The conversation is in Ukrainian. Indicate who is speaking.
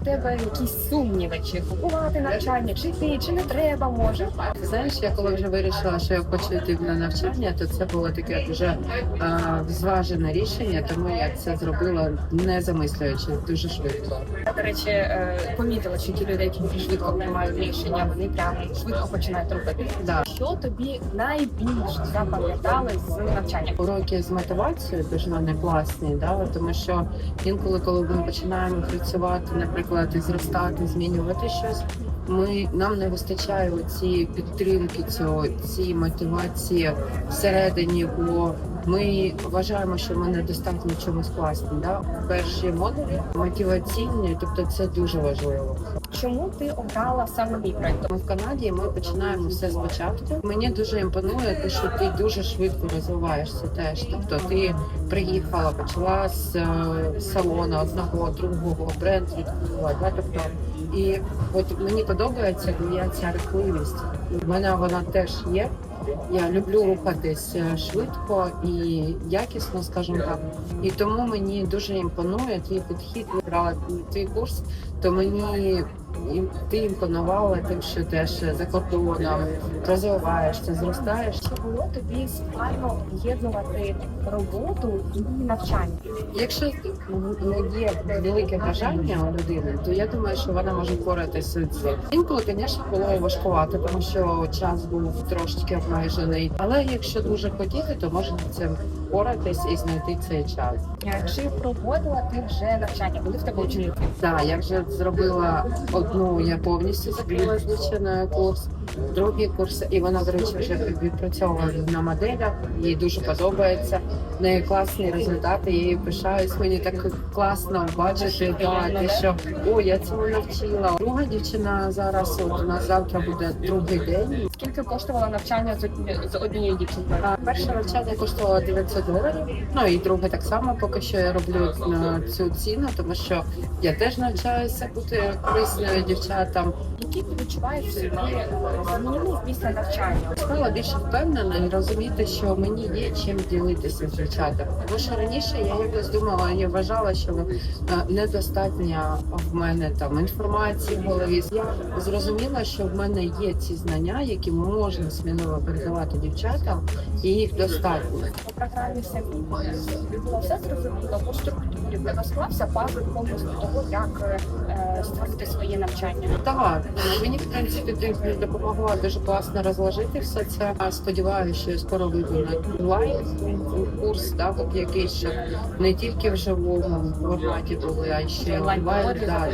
Speaker 1: в тебе якісь сумніви, чи купувати навчання, чи йти, чи не треба, може?
Speaker 2: Знаєш, я коли вже вирішила, що я хочу йти на навчання, то це було таке дуже а, зважене рішення, тому я це зробила не замислюючи дуже швидко.
Speaker 1: Я, до речі, е, помітила, що ті люди, які дуже швидко приймають рішення, вони прямо швидко починають робити.
Speaker 2: Да.
Speaker 1: Що тобі найбільше запам'ятали з навчання?
Speaker 2: Уроки з мотивацією дуже вони класні, да? тому що інколи, коли ми починаємо працювати, наприклад, і зростати, змінювати щось. Ми нам не вистачає цієї підтримки, цього цієї мотивації всередині, бо ми вважаємо, що ми недостатньо чомусь класні. Да? Перші модулі мотиваційні, тобто це дуже важливо.
Speaker 1: Чому ти обрала саме мій проект?
Speaker 2: Ми в Канаді ми починаємо все спочатку. Мені дуже імпонує те, що ти дуже швидко розвиваєшся теж. Тобто ти приїхала, почала з е, салону одного, другого бренд відкривати. Да? Тобто, і от мені подобається моя ця рухливість. У мене вона теж є. Я люблю рухатись е, швидко і якісно, скажімо так. І тому мені дуже імпонує твій підхід. Я брала твій курс, то мені і ти імпонувала тим, що теж за кордоном розвиваєшся, зростаєш.
Speaker 1: Чи було тобі складно об'єднувати роботу і навчання?
Speaker 2: Якщо не є велике бажання у людини, то я думаю, що вона може впоратися з цим. Інколи, звісно, було важкувати, тому що час був трошечки обмежений. Але якщо дуже хотіти, то можна цим впоратись і знайти цей час.
Speaker 1: Чи проводила ти вже навчання? Були в тебе ученики?
Speaker 2: Так, я вже зробила одну, я повністю закрилась на курс, другий курс, і вона, до речі, вже відпрацьовує на моделях. Їй дуже подобається. В неї класні результати. Я її пишаюсь. Мені так класно бачити, да, те, що о, я цьому навчила. Друга дівчина зараз от у нас завтра буде другий день.
Speaker 1: Скільки коштувало навчання з одні- з однією дівчинкою?
Speaker 2: А Перше навчання коштувало 900 доларів. Ну і друге так само. Поки що я роблю на цю ціну, тому що я теж навчаюся бути корисною дівчатам.
Speaker 1: Які ти відчуваєш собі е, після навчання?
Speaker 2: Стала більше впевнена і розуміти, що мені є чим ділитися з дівчатами. Тому що раніше я якось думала, я вважала, що е, недостатньо в мене там інформації в голові. Я зрозуміла, що в мене є ці знання, які можна сміливо передавати дівчатам, і їх достатньо.
Speaker 1: По програмі самі все зрозуміло по структурі, в вас склався пазл повністю того, як е, створити своє навчання.
Speaker 2: Так, мені в принципі ти допомогла дуже класно розложити все це. А Сподіваюся, що я скоро вийду на онлайн курс, так от якийсь щоб не тільки в живому форматі були, а ще
Speaker 1: Онлайн
Speaker 2: да.